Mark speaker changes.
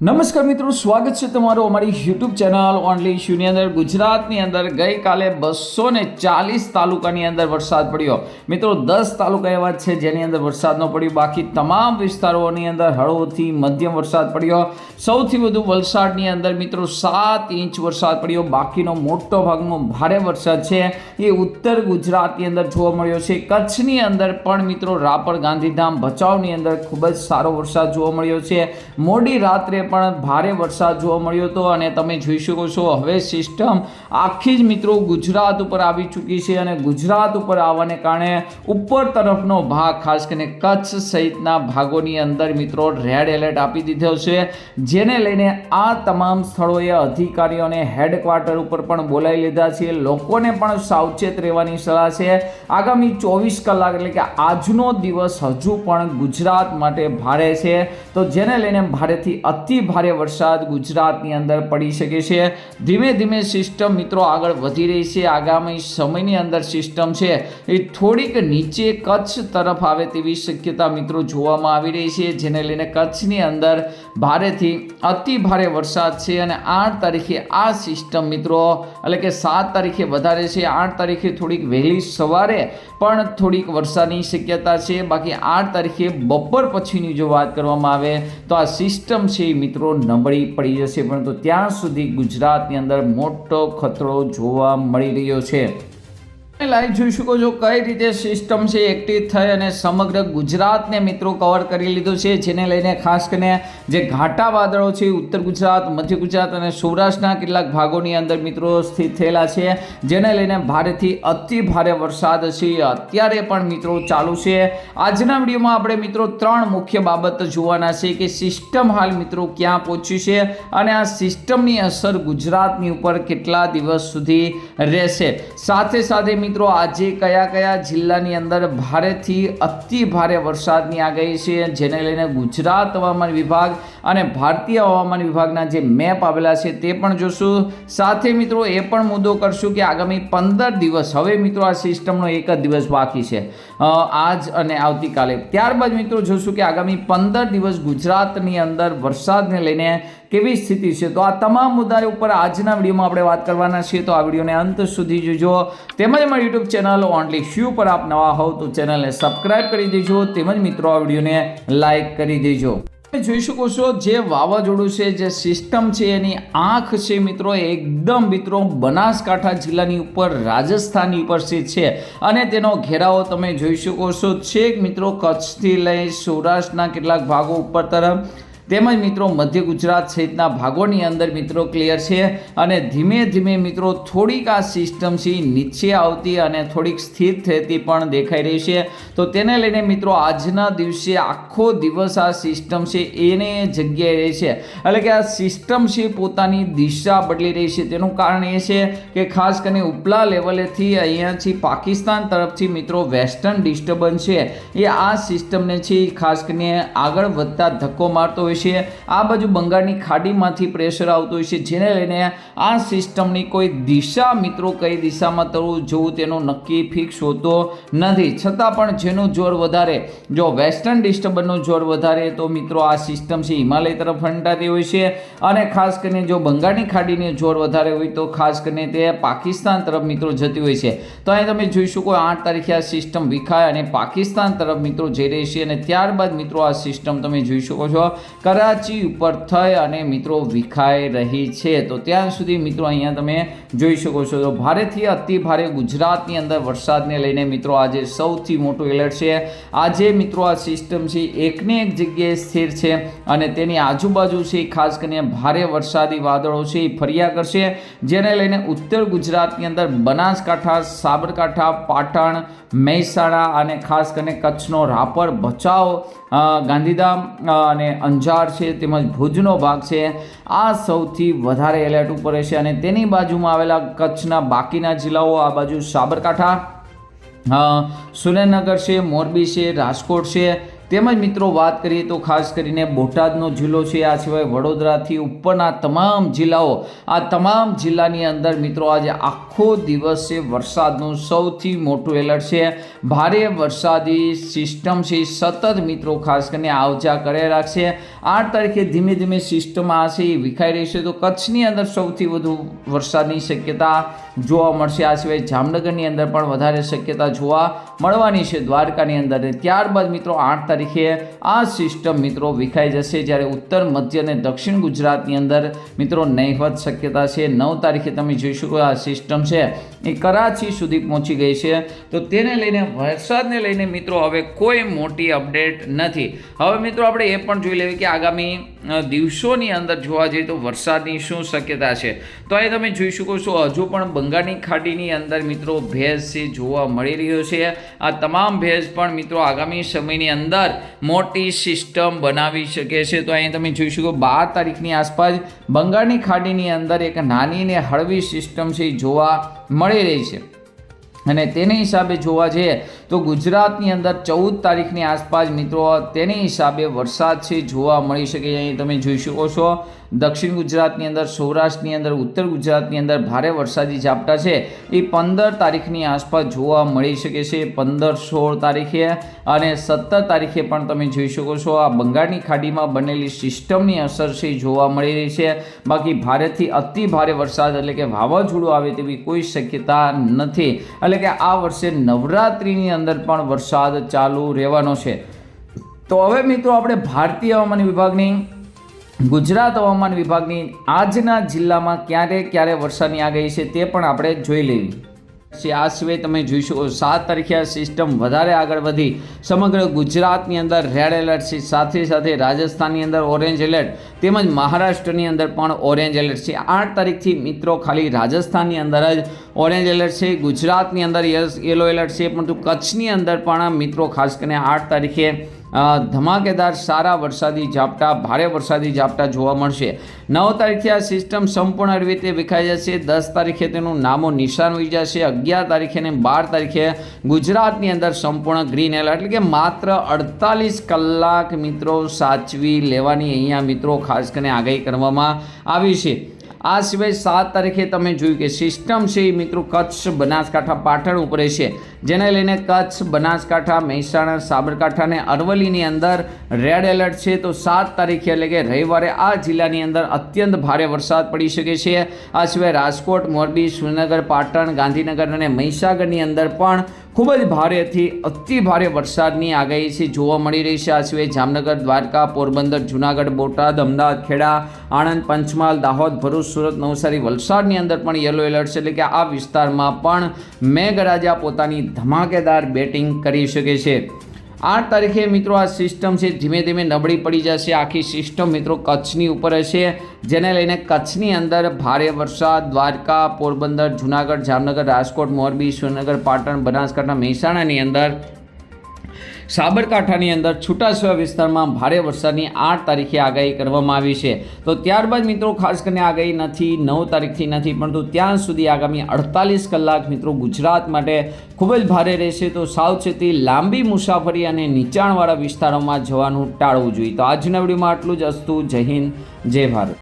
Speaker 1: નમસ્કાર મિત્રો, સ્વાગત છે તમારું અમારી યુટ્યુબ ચેનલ ઓનલી ઇશ્યુની અંદર. ગુજરાતની અંદર ગઈકાલે બસો ને ચાલીસ તાલુકાની અંદર વરસાદ પડ્યો. મિત્રો, દસ તાલુકા એવા છે જેની અંદર વરસાદ ન પડ્યો. બાકી તમામ વિસ્તારોની અંદર હળવોથી મધ્યમ વરસાદ પડ્યો. સૌથી વધુ વલસાડની અંદર મિત્રો, સાત ઇંચ વરસાદ પડ્યો. બાકીનો મોટો ભાગનો ભારે વરસાદ છે. એ ઉત્તર ગુજરાતની અંદર જોવા મળ્યો છે. કચ્છની અંદર પણ મિત્રો રાપર ગાંધીધામ ભચાઉની અંદર ખૂબ જ સારો વરસાદ જોવા મળ્યો છે. મોડી રાત્રે પણ ભારે વરસાદ જોવા મળ્યો હતો અને તમે જોઈ શકો છો, હવે સિસ્ટમ આખી જ મિત્રો ગુજરાત ઉપર આવી ચૂકી છે અને ગુજરાત ઉપર આવવાને કારણે ઉપર તરફનો ભાગ, ખાસ કરીને કચ્છ સહિતના ભાગોની અંદર મિત્રો રેડ એલર્ટ આપી દીધો છે, જેને લઈને આ તમામ સ્થળોએ અધિકારીઓને હેડક્વાર્ટર ઉપર પણ બોલાવી લીધા છે. લોકોને પણ સાવચેત રહેવાની સલાહ છે. આગામી ચોવીસ કલાક એટલે કે આજનો દિવસ હજુ પણ ગુજરાત માટે ભારે છે. તો જેને લઈને ભારેથી અતિ ભારે વરસાદ ગુજરાતની અંદર પડી શકે છે. ધીમે ધીમે સિસ્ટમ મિત્રો આગળ વધી રહી છે. આગામી સમયની અંદર સિસ્ટમ છે એ થોડીક નીચે કચ્છ તરફ આવે તેવી શક્યતા મિત્રો જોવામાં આવી રહી છે, જેને લઈને કચ્છની અંદર ભારેથી અતિ ભારે વરસાદ છે અને આઠ તારીખે આ સિસ્ટમ મિત્રો, એટલે કે સાત તારીખે વધારે છે. આઠ તારીખે થોડીક વહેલી સવારે પણ થોડીક વરસાદની શક્યતા છે. બાકી આઠ તારીખે બપોર પછીની જો વાત કરવામાં આવે તો આ સિસ્ટમ છે એ મિત્રો, નબળી પડી જશે, પરંતુ ત્યાં સુધી ગુજરાતની અંદર મોટો ખતરો જોવા મળી રહ્યો છે. લાઈવ જોઈ શકો છો કઈ રીતે સિસ્ટમ છે એક્ટિવ થઈ અને સમગ્ર ગુજરાતને મિત્રો કવર કરી લીધું છે, જેને લઈને ખાસ કરીને જે ઘાટા વાદળો છે, ઉત્તર ગુજરાત, મધ્ય ગુજરાત અને સૌરાષ્ટ્રના કેટલાક ભાગોની અંદર મિત્રો સ્થિત થયેલા છે, જેને લઈને ભારેથી અતિ ભારે વરસાદ છે, અત્યારે પણ મિત્રો ચાલુ છે. આજના વિડીયોમાં આપણે મિત્રો ત્રણ મુખ્ય બાબત જોવાના છે કે સિસ્ટમ હાલ મિત્રો ક્યાં પહોંચ્યું છે અને આ સિસ્ટમની અસર ગુજરાતની ઉપર કેટલા દિવસ સુધી રહેશે. સાથે સાથે મિત્રો, આજે કયા કયા જિલ્લાની અંદર ભારેથી અતિ ભારે વરસાદની આગાહી છે, જેને લઈને ગુજરાત હવામાન વિભાગ અને ભારતીય હવામાન વિભાગના જે મેપ આવેલા છે તે પણ જોશું. સાથે મિત્રો, એ પણ મુદ્દો કરશું કે આગામી પંદર દિવસ, હવે મિત્રો આ સિસ્ટમનો એક જ દિવસ બાકી છે. આજ અને આવતીકાલે. ત્યારબાદ મિત્રો, જોશું કે આગામી પંદર દિવસ ગુજરાતની અંદર વરસાદને લઈને કેવી સ્થિતિ છે? તો આ તમામ મુદ્દા ઉપર આજના વિડીયોમાં આપણે વાત કરવાના છીએ. તો આ વિડીયોને અંત સુધી જોજો. તેમજ મારી યુટ્યુબ ચેનલ ઓનલી શ્યુ પર આપ નવા હોવ તો ચેનલને સબસ્ક્રાઇબ કરી દેજો. તેમજ મિત્રો, આ વિડીયોને લાઇક કરી દેજો. તમે જોઈ શકો છો જે વાવાઝોડું છે, જે સિસ્ટમ છે, એની આંખ છે મિત્રો એકદમ મિત્રો બનાસકાંઠા જિલ્લાની ઉપર, રાજસ્થાનની ઉપર છે. અને તેનો ઘેરાવો તમે જોઈ શકો છો. છેક મિત્રો, કચ્છથી લઈ સૌરાષ્ટ્રના કેટલાક ભાગો ઉપર તરફ તેમજ મિત્રો મધ્ય ગુજરાત સહિતના ભાગોની અંદર મિત્રો ક્લિયર છે અને ધીમે ધીમે મિત્રો થોડીક આ સિસ્ટમ નીચે આવતી અને થોડીક સ્થિર થતી પણ દેખાઈ રહી છે. તો તેને લઈને મિત્રો આજના દિવસે આખો દિવસ આ સિસ્ટમ છે એને જગ્યાએ રહે છે. એટલે કે આ સિસ્ટમ છે પોતાની દિશા બદલી રહી છે. તેનું કારણ એ છે કે ખાસ કરીને ઉપલા લેવલેથી અહીંયાથી પાકિસ્તાન તરફથી મિત્રો વેસ્ટર્ન ડિસ્ટર્બન્સ છે. એ આ સિસ્ટમને છે ખાસ કરીને આગળ વધતા ધક્કો મારતો હોય છે. આ બાજુ બંગાળની ખાડીમાંથી પ્રેશર આવતું હોય છે, જેને લઈને આ સિસ્ટમની કોઈ દિશા મિત્રો કઈ દિશામાં તરવું જવું તેનું નક્કી ફિક્સ હોતો નથી. છતાં પણ જેનું જોર વધારે, જો વેસ્ટર્ન ડિસ્ટર્બન્સનું જોર વધારે, તો મિત્રો આ સિસ્ટમ છે હિમાલય તરફ ફંટાતી હોય છે. અને ખાસ કરીને જો બંગાળની ખાડીની જોર વધારે હોય તો ખાસ કરીને તે પાકિસ્તાન તરફ મિત્રો જતી હોય છે. તો અહીં તમે જોઈ શકો આઠ તારીખે આ સિસ્ટમ વિખાય અને પાકિસ્તાન તરફ મિત્રો જઈ રહી છે અને ત્યારબાદ મિત્રો આ સિસ્ટમ તમે જોઈ શકો છો. કરાચી ઉપર થઈ અને મિત્રો વિખાઈ રહી છે. તો ત્યાં સુધી મિત્રો અહીંયા તમે જોઈ શકો છો. તો ભારેથી અતિ ભારે ગુજરાતની અંદર વરસાદને લઈને મિત્રો આજે સૌથી મોટું એલર્ટ છે. આજે મિત્રો આ સિસ્ટમ છે એકને એક જગ્યાએ સ્થિર છે અને તેની આજુબાજુ છે ખાસ કરીને ભારે વરસાદી વાદળો છે એ ફર્યા કરશે જેને લઈને ઉત્તર ગુજરાતની અંદર બનાસકાંઠા, સાબરકાંઠા, પાટણ, મહેસાણા અને ખાસ કરીને કચ્છનો રાપર, ભચાઉ ગાંધીધામ અને અંજાર છે, તેમજ ભુજનો ભાગ છે. આ સૌથી વધારે એલર્ટ ઉપર રહેશે અને તેની બાજુમાં આવેલા કચ્છના બાકીના જિલ્લાઓ, આ બાજુ સાબરકાંઠા સુરેન્દ્રનગર છે, મોરબી છે, રાજકોટ છે તેમજ મિત્રો વાત કરીએ તો ખાસ કરીને બોટાદનો જિલ્લો છે, આ સિવાય વડોદરાથી ઉપરના તમામ જિલ્લાઓ. આ તમામ જિલ્લાની અંદર મિત્રો આજે આખો દિવસ છે, વરસાદનું સૌથી મોટું એલર્ટ છે. ભારે વરસાદી સિસ્ટમ છે, સતત મિત્રો ખાસ કરીને આવજા કર્યા રાખશે. આઠ તારીખે ધીમે ધીમે સિસ્ટમ આ છે એ વિખાઈ રહી તો કચ્છની અંદર સૌથી વધુ વરસાદની શક્યતા જોવા મળશે. આ સિવાય જામનગરની અંદર પણ વધારે શક્યતા જોવા મળવાની છે, દ્વારકાની અંદર. ત્યારબાદ મિત્રો આઠ તારીખે આ સિસ્ટમ મિત્રો વિખાઈ જશે. જ્યારે ઉત્તર, મધ્ય અને દક્ષિણ ગુજરાતની અંદર મિત્રો નહીવત શક્યતા છે. નવ તારીખે તમે જોઈ શકો આ સિસ્ટમ છે. એ કરાચી સુધી પહોંચી ગઈ છે. તો તેને લઈને, વરસાદને લઈને મિત્રો હવે કોઈ મોટી અપડેટ નથી. હવે મિત્રો આપણે એ પણ જોઈ લેવી કે આગામી દિવસોની અંદર જોવા જઈએ તો વરસાદની શું શક્યતા છે. તો અહીં તમે જોઈ શકો છો, હજુ પણ બંગાળની ખાડીની અંદર મિત્રો ભેજ છે, જોવા મળી રહ્યો છે. આ તમામ ભેજ પણ મિત્રો આગામી સમયની અંદર મોટી સિસ્ટમ બનાવી શકે છે. તો અહીં તમે જોઈ શકો બાર તારીખની આસપાસ બંગાળની ખાડીની અંદર એક નાની ને હળવી સિસ્ટમ છે જોવા મળી રહી છે. અને તેને હિસાબે જોવા જઈએ તો ગુજરાતની અંદર ચૌદ તારીખની આસપાસ મિત્રો, તેની હિસાબે વરસાદ છે જોવા મળી શકે અહીં તમે જોઈ શકો છો દક્ષિણ ગુજરાતની અંદર, સૌરાષ્ટ્રની અંદર, ઉત્તર ગુજરાતની અંદર ભારે વરસાદી ઝાપટા છે. એ પંદર તારીખની આસપાસ જોવા મળી શકે છે. પંદર સોળ તારીખે અને સત્તર તારીખે પણ તમે જોઈ શકો છો. આ બંગાળની ખાડીમાં બનેલી સિસ્ટમની અસર છે, જોવા મળી રહી છે. બાકી ભારેથી અતિ ભારે વરસાદ એટલે કે વાવાઝોડું આવે તેવી કોઈ શક્યતા નથી. એટલે કે આ વર્ષે નવરાત્રિની અંદર પણ વરસાદ ચાલુ રહેવાનો છે. તો હવે મિત્રો આપણે ભારતીય હવામાન વિભાગની ગુજરાત હવામાન વિભાગની આજના જિલ્લામાં ક્યારે ક્યારે વરસાદની આગાહી છે તે પણ આપણે જોઈ લેવી. આ સિવાય તમે જોઈ શકો સાત તારીખે આ સિસ્ટમ વધારે આગળ વધી. સમગ્ર ગુજરાતની અંદર રેડ એલર્ટ છે. સાથે સાથે રાજસ્થાનની અંદર ઓરેન્જ એલર્ટ તેમજ મહારાષ્ટ્રની અંદર પણ ઓરેન્જ એલર્ટ છે. આઠ તારીખથી મિત્રો ખાલી રાજસ્થાનની અંદર જ ઓરેન્જ એલર્ટ છે. ગુજરાતની અંદર યસ યલો એલર્ટ છે. પરંતુ કચ્છની અંદર પણ મિત્રો ખાસ કરીને આઠ તારીખે ધમાકેદાર સારા વરસાદી ઝાપટા, ભારે વરસાદી ઝાપટા જોવા મળશે. નવ તારીખે આ સિસ્ટમ સંપૂર્ણ રીતે વિખાઈ જશે. દસ તારીખે તેનું નામો નિશાન હોઈ જશે. અગિયાર તારીખે અને બાર તારીખે ગુજરાતની અંદર સંપૂર્ણ ગ્રીન એલર્ટ. એટલે કે માત્ર અડતાલીસ કલાક મિત્રો સાચવી લેવાની અહીંયા મિત્રો ખાસ કરીને આગાહી કરવામાં આવી છે. આ સિવાય સાત તારીખે તમે જોયું કે સિસ્ટમ છે એ મિત્રો કચ્છ બનાસકાંઠા પાટણ ઉપરે છે જેને લઈને કચ્છ બનાસકાંઠા, મહેસાણા, સાબરકાંઠા અને અરવલ્લીની અંદર રેડ એલર્ટ છે. તો સાત તારીખે એટલે કે રવિવારે આ જિલ્લાની અંદર અત્યંત ભારે વરસાદ પડી શકે છે. આ સિવાય રાજકોટ, મોરબી શ્રીનગર પાટણ, ગાંધીનગર અને મહીસાગરની અંદર પણ ખૂબ જ ભારેથી અતિ ભારે વરસાદની આગાહી છે, જોવા મળી રહી છે. આ સિવાય જામનગર, દ્વારકા, પોરબંદર, જુનાગઢ, બોટાદ, અમદાવાદ, ખેડા, આણંદ, પંચમહાલ, દાહોદ, ભરૂચ, સુરત, નવસારી વલસાડની અંદર પણ યલો એલર્ટ છે. એટલે કે આ વિસ્તારમાં પણ મેઘરાજા પોતાની ધમાકેદાર બેટિંગ કરી શકે છે. આઠ તારીખે મિત્રો આ સિસ્ટમ છે, ધીમે ધીમે નબળી પડી જશે. આખી સિસ્ટમ મિત્રો કચ્છની ઉપર હશે. જેને લઈને કચ્છની અંદર ભારે વરસાદ, દ્વારકા, પોરબંદર, જુનાગઢ, જામનગર, રાજકોટ, મોરબી સુરેન્દ્રનગર પાટણ, બનાસકાંઠા, મહેસાણાની અંદર સાબરકાંઠાની અંદર છૂટાછવાયા વિસ્તારમાં ભારે વરસાદની આઠ તારીખે આગાહી કરવામાં આવી છે. તો ત્યારબાદ મિત્રો ખાસ કરીને આગાહી નથી, નવ તારીખથી નથી, પરંતુ ત્યાં સુધી આગામી અડતાલીસ કલાક મિત્રો ગુજરાત માટે ખૂબ જ ભારે રહેશે. તો સાવચેતી, લાંબી મુસાફરી અને નીચાણવાળા વિસ્તારોમાં જવાનું ટાળવું જોઈએ. તો આજના વિડીયોમાં આટલું જ. અસ્તુ, જય હિન્દ, જય ભારત.